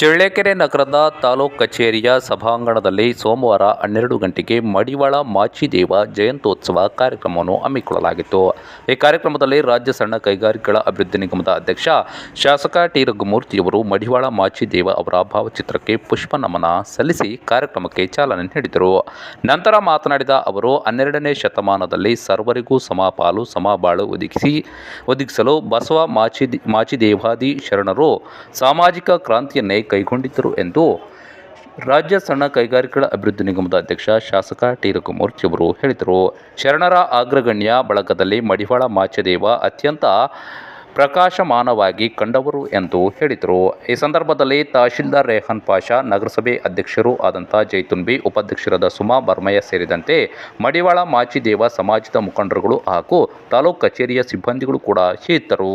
ಚಳ್ಳಕೆರೆ ನಗರದ ತಾಲೂಕ್ ಕಚೇರಿಯ ಸಭಾಂಗಣದಲ್ಲಿ ಸೋಮವಾರ ಹನ್ನೆರಡು ಗಂಟೆಗೆ ಮಡಿವಾಳ ಮಾಚಿದೇವ ಜಯಂತ್ಯೋತ್ಸವ ಕಾರ್ಯಕ್ರಮವನ್ನು ಹಮ್ಮಿಕೊಳ್ಳಲಾಗಿತ್ತು. ಈ ಕಾರ್ಯಕ್ರಮದಲ್ಲಿ ರಾಜ್ಯ ಸಣ್ಣ ಕೈಗಾರಿಕೆಗಳ ಅಭಿವೃದ್ಧಿ ನಿಗಮದ ಅಧ್ಯಕ್ಷ ಶಾಸಕ ಟಿ ರಘುಮೂರ್ತಿಯವರು ಮಡಿವಾಳ ಮಾಚಿದೇವ ಅವರ ಭಾವಚಿತ್ರಕ್ಕೆ ಪುಷ್ಪ ನಮನ ಸಲ್ಲಿಸಿ ಕಾರ್ಯಕ್ರಮಕ್ಕೆ ಚಾಲನೆ ನೀಡಿದರು. ನಂತರ ಮಾತನಾಡಿದ ಅವರು, ಹನ್ನೆರಡನೇ ಶತಮಾನದಲ್ಲಿ ಸರ್ವರಿಗೂ ಸಮಪಾಲು ಸಮಬಾಳು ಒದಗಿಸಿ, ಒದಗಿಸಲು ಬಸವ ಮಾಚಿ ಮಾಚಿದೇವಾದಿ ಶರಣರು ಸಾಮಾಜಿಕ ಕ್ರಾಂತಿಯನ್ನೇ ಕೈಗೊಂಡಿದ್ದರು ಎಂದು ರಾಜ್ಯ ಸಣ್ಣ ಕೈಗಾರಿಕೆಗಳ ಅಭಿವೃದ್ಧಿ ನಿಗಮದ ಅಧ್ಯಕ್ಷ ಶಾಸಕ ಟಿ ರಘುಮೂರ್ತಿಯವರು ಹೇಳಿದರು. ಶರಣರ ಅಗ್ರಗಣ್ಯ ಬಳಗದಲ್ಲಿ ಮಡಿವಾಳ ಮಾಚದೇವ ಅತ್ಯಂತ ಪ್ರಕಾಶಮಾನವಾಗಿ ಕಂಡವರು ಎಂದು ಹೇಳಿದರು. ಈ ಸಂದರ್ಭದಲ್ಲಿ ತಹಶೀಲ್ದಾರ್ ರೇಹನ್ ಪಾಷಾ, ನಗರಸಭೆ ಅಧ್ಯಕ್ಷರು ಆದಂಥ ಜೈತುನ್ಬಿ, ಉಪಾಧ್ಯಕ್ಷರಾದ ಸುಮಾ ಬರ್ಮಯ್ಯ ಸೇರಿದಂತೆ ಮಡಿವಾಳ ಮಾಚಿದೇವ, ಸಮಾಜದ ಮುಖಂಡರುಗಳು ಹಾಗೂ ತಾಲೂಕು ಕಚೇರಿಯ ಸಿಬ್ಬಂದಿಗಳು ಕೂಡ ಇದ್ದರು